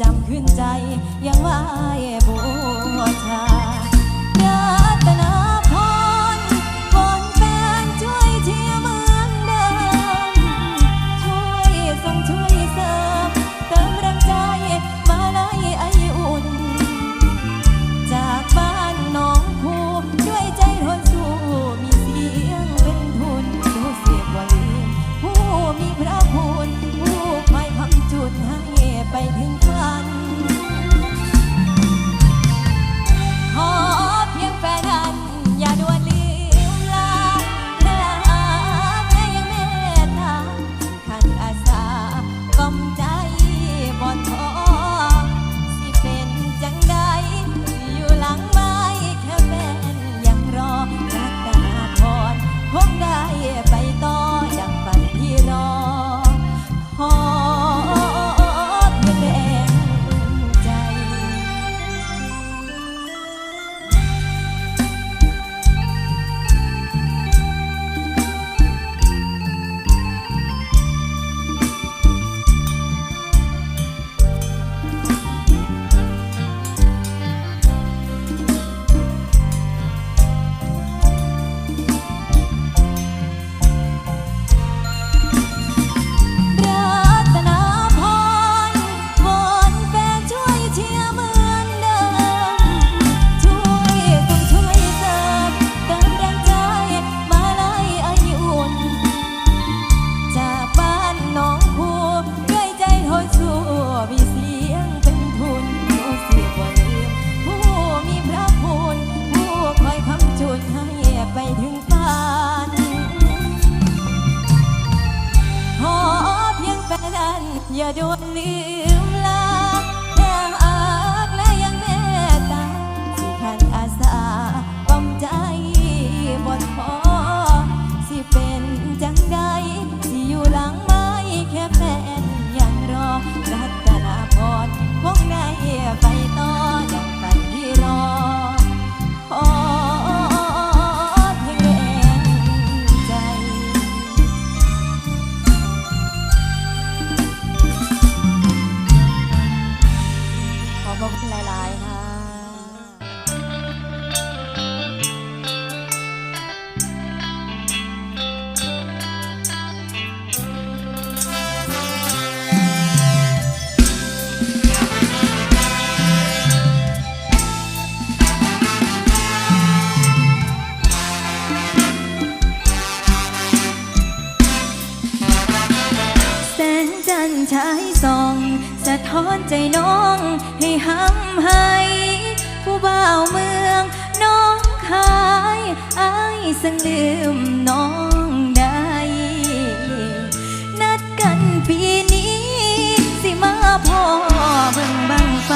จำขึ้นใจยังไว้บ what near ายส่อง สะท้อนใจน้องให้ห้ำให้ ผู้บ่าวเมืองน้องคายอายสังลืมน้องได้ นัดกันปีนี้ สิมาพ่อเบิ่งบังไฟ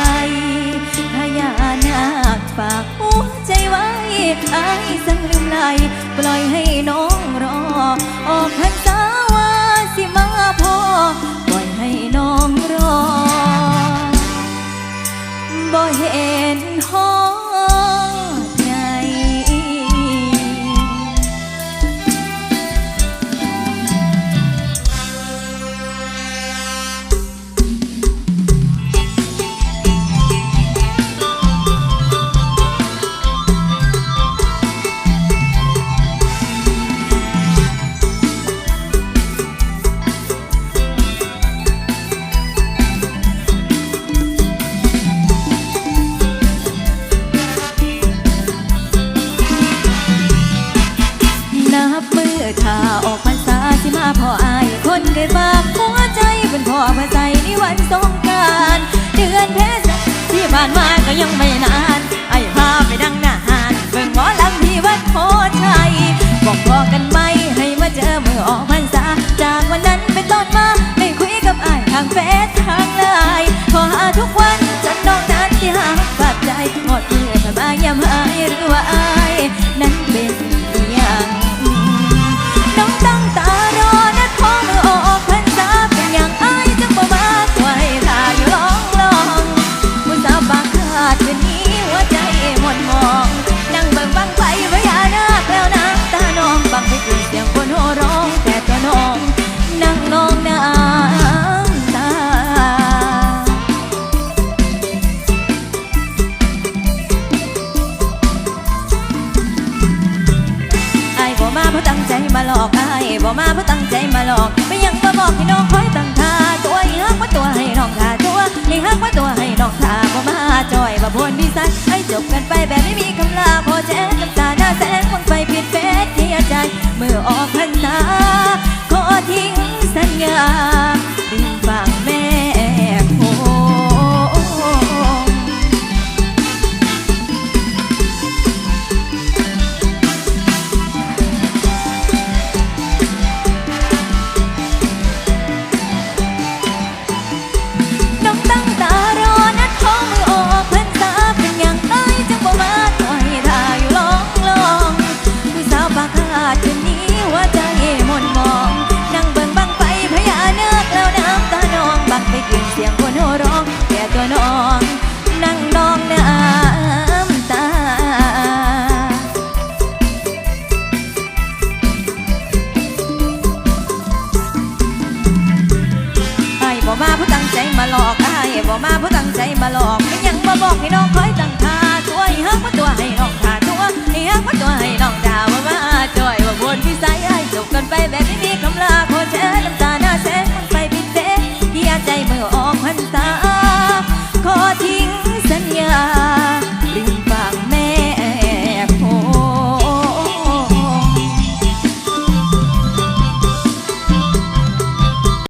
พญานาคฝากหัวใจไว้อายสังลืมไหลปล่อยให้น้องรอ ออกพรรษาว่าสิมาพ่อปล่อยให้ สงการเดือนเพชรที่ผ่านมาก็ยังไม่ 녀석 มาผู้ตั้งใจมาหลอกอายบ่มาผู้ตั้งใจมาหลอกก็ยังมาบอกให้น้องคอยตั้งท่าช่วยฮักมาตัวให้น้องท่าตัวให้ฮักมาตัวให้น้องดาวมาจ่วยว่าบนพิสัยอายจบกันไปแบบไม่มีคำลาขอเชิน้ำตา